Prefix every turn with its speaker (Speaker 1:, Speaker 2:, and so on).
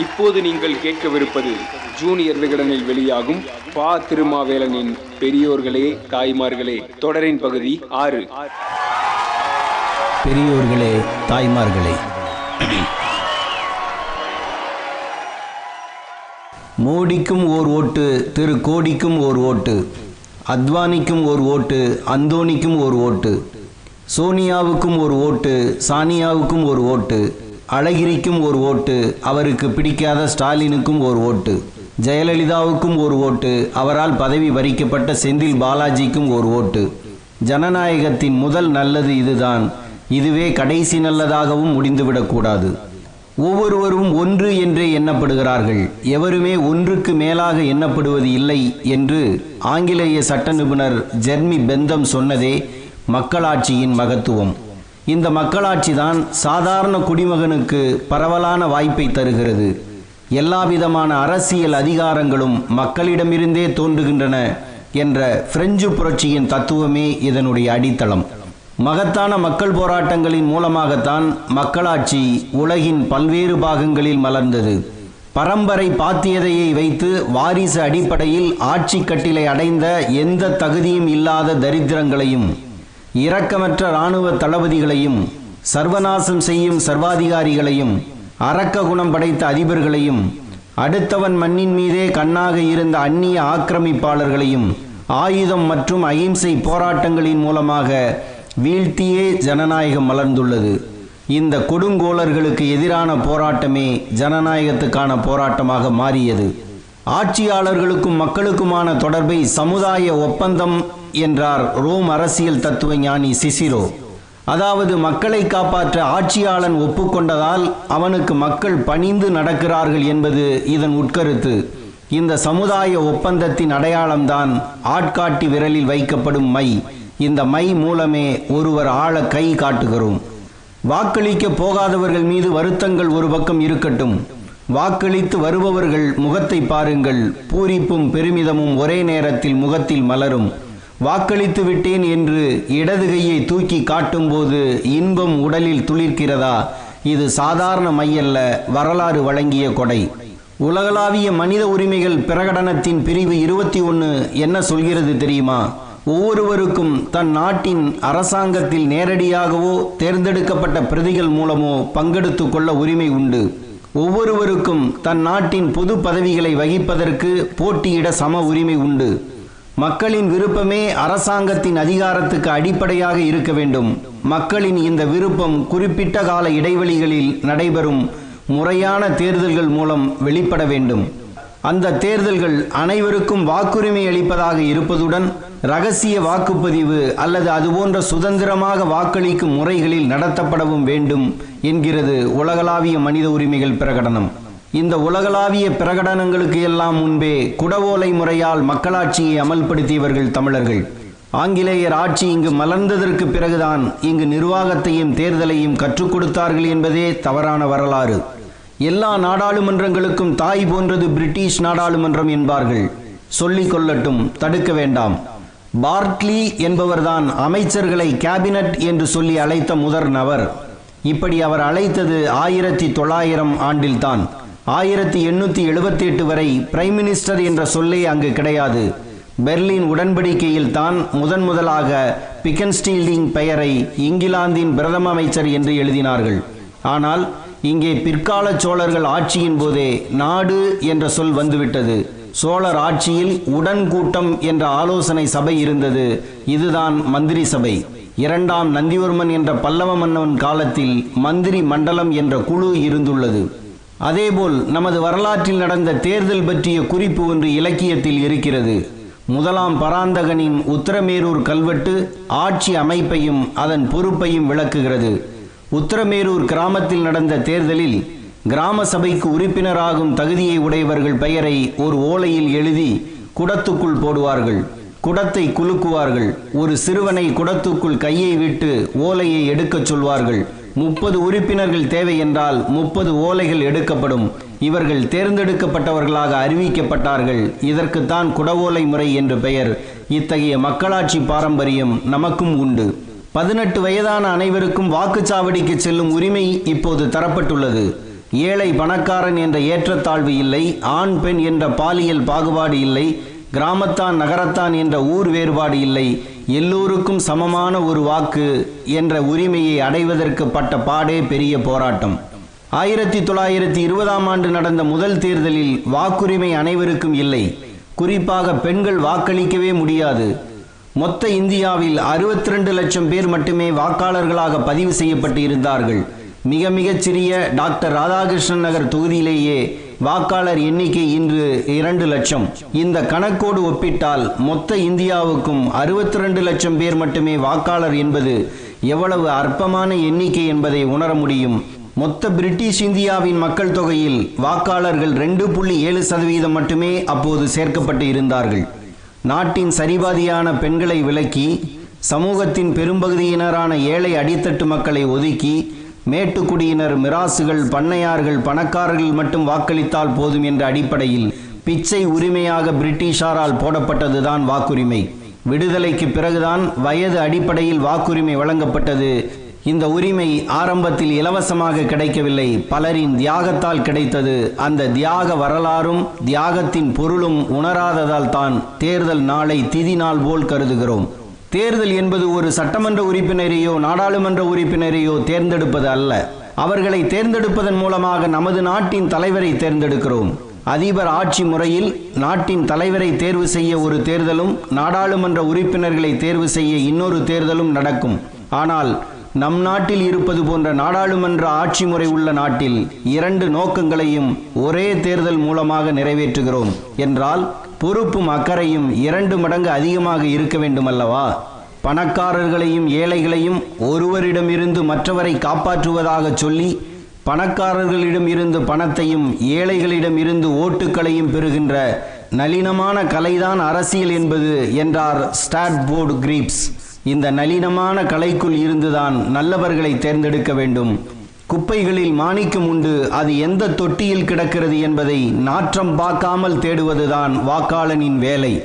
Speaker 1: இப்போது நீங்கள் கேட்கவிருப்பது ஜூனியர் விகடனில் வெளியாகும் பா திருமாவேலனின் பெரியோர்களே தாய்மார்களே தொடரின் பகுதி ஆறு.
Speaker 2: பெரியோர்களே தாய்மார்களே. மோடிக்கும் ஓர் ஓட்டு திரு கோடிக்கும் ஓர் ஓட்டு அத்வானிக்கும் ஓர் ஓட்டு அந்தோனிக்கும் ஓர் ஓட்டு சோனியாவுக்கும் ஒரு ஓட்டு சானியாவுக்கும் ஒரு ஓட்டு அழகிரிக்கும் ஒரு ஓட்டு அவருக்கு பிடிக்காத ஸ்டாலினுக்கும் ஒரு ஓட்டு ஜெயலலிதாவுக்கும் ஒரு ஓட்டு அவரால் பதவி பறிக்கப்பட்ட செந்தில் பாலாஜிக்கும் ஒரு ஓட்டு. ஜனநாயகத்தின் முதல் நல்லது இதுதான். இதுவே கடைசி நல்லதாகவும் முடிந்துவிடக்கூடாது. ஒவ்வொருவரும் ஒன்று என்றே எண்ணப்படுகிறார்கள். எவருமே ஒன்றுக்கு மேலாக எண்ணப்படுவது இல்லை என்று ஆங்கிலேய சட்ட நிபுணர் ஜெர்மி பெந்தம் சொன்னதே மக்களாட்சியின் மகத்துவம். இந்த மக்களாட்சி தான் சாதாரண குடிமகனுக்கு பரவலான வாய்ப்பை தருகிறது. எல்லாவிதமான அரசியல் அதிகாரங்களும் மக்களிடமிருந்தே தோன்றுகின்றன என்ற பிரெஞ்சு புரட்சியின் தத்துவமே இதனுடைய அடித்தளம். மகத்தான மக்கள் போராட்டங்களின் மூலமாகத்தான் மக்களாட்சி உலகின் பல்வேறு பாகங்களில் மலர்ந்தது. பரம்பரை பாத்தியதையை வைத்து வாரிசு அடிப்படையில் ஆட்சி கட்டிலை அடைந்த எந்த தகுதியும் இல்லாத தரித்திரங்களையும் இரக்கமற்ற இராணுவ தளபதிகளையும் சர்வநாசம் செய்யும் சர்வாதிகாரிகளையும் அரக்க குணம் படைத்த அதிபர்களையும் அடுத்தவன் மண்ணின் மீதே கண்ணாக இருந்த அந்நிய ஆக்கிரமிப்பாளர்களையும் ஆயுதம் மற்றும் அகிம்சை போராட்டங்களின் மூலமாக வீழ்த்தியே ஜனநாயகம் மலர்ந்துள்ளது. இந்த கொடுங்கோலர்களுக்கு எதிரான போராட்டமே ஜனநாயகத்துக்கான போராட்டமாக மாறியது. ஆட்சியாளர்களுக்கும் மக்களுக்குமான தொடர்பை சமுதாய ஒப்பந்தம் என்றார் ரோம் அரசியல் தத்துவ ஞானி சிசிரோ. அதாவது மக்களை காப்பாற்ற ஆட்சியாளன் ஒப்புக்கொண்டதால் அவனுக்கு மக்கள் பணிந்து நடக்கிறார்கள் என்பது இதன் உட்கருத்து. இந்த சமுதாய ஒப்பந்தத்தின் அடையாளம்தான் ஆட்காட்டி விரலில் வைக்கப்படும் மை. இந்த மை மூலமே ஒருவர் ஆழ கை காட்டுகிறோம். வாக்களிக்க போகாதவர்கள் மீது வருத்தங்கள் ஒரு பக்கம் இருக்கட்டும். வாக்களித்து வருபவர்கள் முகத்தை பாருங்கள். பூரிப்பும் பெருமிதமும் ஒரே நேரத்தில் முகத்தில் மலரும். வாக்களித்து விட்டேன் என்று இடது கையை தூக்கி காட்டும்போது இன்பம் உடலில் துளிர்க்கிறதா? இது சாதாரண மையல்ல வரலாறு வழங்கிய கொடை. உலகளாவிய மனித உரிமைகள் பிரகடனத்தின் பிரிவு இருபத்தி ஒன்று என்ன சொல்கிறது தெரியுமா? ஒவ்வொருவருக்கும் தன் நாட்டின் அரசாங்கத்தில் நேரடியாகவோ தேர்ந்தெடுக்கப்பட்ட பிரதிகள் மூலமோ பங்கெடுத்து கொள்ள உரிமை உண்டு. ஒவ்வொருவருக்கும் தன் நாட்டின் பொது பதவிகளை வகிப்பதற்கு போட்டியிட சம உரிமை உண்டு. மக்களின் விருப்பமே அரசாங்கத்தின் அதிகாரத்துக்கு அடிப்படையாக இருக்க வேண்டும். மக்களின் இந்த விருப்பம் குறிப்பிட்ட கால இடைவெளிகளில் நடைபெறும் முறையான தேர்தல்கள் மூலம் வெளிப்பட வேண்டும். அந்த தேர்தல்கள் அனைவருக்கும் வாக்குரிமை அளிப்பதாக இருப்பதுடன் ரகசிய வாக்குப்பதிவு அல்லது அதுபோன்ற சுதந்திரமாக வாக்களிக்கும் முறைகளில் நடத்தப்படவும் வேண்டும் என்கிறது உலகளாவிய மனித உரிமைகள் பிரகடனம். இந்த உலகளாவிய பிரகடனங்களுக்கு எல்லாம் முன்பே குடவோலை முறையால் மக்களாட்சியை அமல்படுத்தியவர்கள் தமிழர்கள். ஆங்கிலேயர் ஆட்சி இங்கு மலர்ந்ததற்கு பிறகுதான் இங்கு நிர்வாகத்தையும் தேர்தலையும் கற்றுக் கொடுத்தார்கள் என்பதே தவறான வரலாறு. எல்லா நாடாளுமன்றங்களுக்கும் தாய் போன்றது பிரிட்டிஷ் நாடாளுமன்றம் என்பார்கள். சொல்லிக் கொள்ளட்டும் தடுக்க வேண்டாம். பார்ட்லி என்பவர்தான் அமைச்சர்களை கேபினட் என்று சொல்லி அழைத்த முதற் நபர். இப்படி அவர் அழைத்தது ஆயிரத்தி தொள்ளாயிரம் ஆண்டில்தான். ஆயிரத்தி எண்ணூற்றி எழுபத்தி எட்டு வரை பிரைம் மினிஸ்டர் என்ற சொல்லே அங்கு கிடையாது. பெர்லின் உடன்படிக்கையில் தான் முதன் முதலாக பிக்கன்ஸ்டீல்டிங் பெயரை இங்கிலாந்தின் பிரதம அமைச்சர் என்று எழுதினார்கள். ஆனால் இங்கே பிற்கால சோழர்கள் ஆட்சியின் போதே நாடு என்ற சொல் வந்துவிட்டது. சோழர் ஆட்சியில் உடன் கூட்டம் என்ற ஆலோசனை சபை இருந்தது. இதுதான் மந்திரி சபை. இரண்டாம் நந்திவர்மன் என்ற பல்லவ மன்னவன் காலத்தில் மந்திரி மண்டலம் என்ற குழு இருந்துள்ளது. அதேபோல் நமது வரலாற்றில் நடந்த தேர்தல் பற்றிய குறிப்பு ஒன்று இலக்கியத்தில் இருக்கிறது. முதலாம் பராந்தகனின் உத்தரமேரூர் கல்வெட்டு ஆட்சி அமைப்பையும் அதன் பொறுப்பையும் விளக்குகிறது. உத்தரமேரூர் கிராமத்தில் நடந்த தேர்தலில் கிராம சபைக்கு உறுப்பினராகும் தகுதியை உடையவர்கள் பெயரை ஒரு ஓலையில் எழுதி குடத்துக்குள் போடுவார்கள். குடத்தை குலுக்குவார்கள். ஒரு சிறுவனை குடத்துக்குள் கையை விட்டு ஓலையை எடுக்கச் சொல்வார்கள். முப்பது உறுப்பினர்கள் தேவை என்றால் முப்பது ஓலைகள் எடுக்கப்படும். இவர்கள் தேர்ந்தெடுக்கப்பட்டவர்களாக அறிவிக்கப்பட்டார்கள். இதற்குத்தான் குடவோலை முறை என்று பெயர். இத்தகைய மக்களாட்சி பாரம்பரியம் நமக்கும் உண்டு. பதினெட்டு வயதான அனைவருக்கும் வாக்குச்சாவடிக்கு செல்லும் உரிமை இப்போது தரப்பட்டுள்ளது. ஏழை பணக்காரன் என்ற ஏற்றத்தாழ்வு இல்லை ஆண் பெண் என்ற பாலியல் பாகுபாடு இல்லை கிராமத்தான் நகரத்தான் என்ற ஊர் வேறுபாடு இல்லை. எல்லோருக்கும் சமமான ஒரு வாக்கு என்ற உரிமையை அடைவதற்கு பட்ட பாடே பெரிய போராட்டம். ஆயிரத்தி தொள்ளாயிரத்தி இருபதாம் ஆண்டு நடந்த முதல் தேர்தலில் வாக்குரிமை அனைவருக்கும் இல்லை. குறிப்பாக பெண்கள் வாக்களிக்கவே முடியாது. மொத்த இந்தியாவில் 62 லட்சம் பேர் மட்டுமே வாக்காளர்களாக பதிவு செய்யப்பட்டு இருந்தார்கள். மிக மிகச் சிறிய டாக்டர் ராதாகிருஷ்ணன் நகர் தொகுதியிலேயே வாக்காளர் எண்ணிக்கை இன்று இரண்டு லட்சம். இந்த கணக்கோடு ஒப்பிட்டால் மொத்த இந்தியாவுக்கும் 62 லட்சம் பேர் மட்டுமே வாக்காளர் என்பது எவ்வளவு அற்பமான எண்ணிக்கை என்பதை உணர முடியும். மொத்த பிரிட்டிஷ் இந்தியாவின் மக்கள் தொகையில் வாக்காளர்கள் ரெண்டு புள்ளி ஏழு சதவீதம் மட்டுமே அப்போது சேர்க்கப்பட்டு இருந்தார்கள். நாட்டின் சரிபாதியான பெண்களை விலக்கி சமூகத்தின் பெரும்பகுதியினரான ஏழை அடித்தட்டு மக்களை ஒதுக்கி மேட்டுக்குடியினர் மிராசுகள் பண்ணையார்கள் பணக்காரர்கள் மட்டும் வாக்களித்தால் போதும் என்ற அடிப்படையில் பிச்சை உரிமையாக பிரிட்டிஷாரால் போடப்பட்டதுதான் வாக்குரிமை. விடுதலைக்கு பிறகுதான் வயது அடிப்படையில் வாக்குரிமை வழங்கப்பட்டது. இந்த உரிமை ஆரம்பத்தில் இலவசமாக கிடைக்கவில்லை. பலரின் தியாகத்தால் கிடைத்தது. அந்த தியாக வரலாறும் தியாகத்தின் பொருளும் உணராததால் தான் தேர்தல் நாளை திதி நாள் போல் கருதுகிறோம். தேர்தல் என்பது ஒரு சட்டமன்ற உறுப்பினரையோ நாடாளுமன்ற உறுப்பினரையோ தேர்ந்தெடுப்பது அல்ல. அவர்களை தேர்ந்தெடுப்பதன் மூலமாக நமது நாட்டின் தலைவரை தேர்ந்தெடுக்கிறோம். அதிபர் ஆட்சி முறையில் நாட்டின் தலைவரை தேர்வு செய்ய ஒரு தேர்தலும் நாடாளுமன்ற உறுப்பினர்களை தேர்வு செய்ய இன்னொரு தேர்தலும் நடக்கும். ஆனால் நம் நாட்டில் இருப்பது போன்ற நாடாளுமன்ற ஆட்சி முறை உள்ள நாட்டில் இரண்டு நோக்கங்களையும் ஒரே தேர்தல் மூலமாக நிறைவேற்றுகிறோம். என்றால் பொறுப்பும் அக்கறையும் இரண்டு மடங்கு அதிகமாக இருக்க வேண்டுமல்லவா? பணக்காரர்களையும் ஏழைகளையும் ஒருவரிடமிருந்து மற்றவரை காப்பாற்றுவதாக சொல்லி பணக்காரர்களிடம் இருந்து பணத்தையும் ஏழைகளிடம் இருந்து ஓட்டுக்களையும் பெறுகின்ற நளினமான கலைதான் அரசியல் என்பது என்றார் ஸ்டாட்போர்டு கிரீப்ஸ். இந்த நளினமான கலைக்குள் இருந்துதான் நல்லவர்களை தேர்ந்தெடுக்க வேண்டும். குப்பைகளில் மாணிக்கம் உண்டு. அது எந்த தொட்டியில் கிடக்கிறது என்பதை நாற்றம் பார்க்காமல் தேடுவதுதான் வாக்காளனின் வேலை.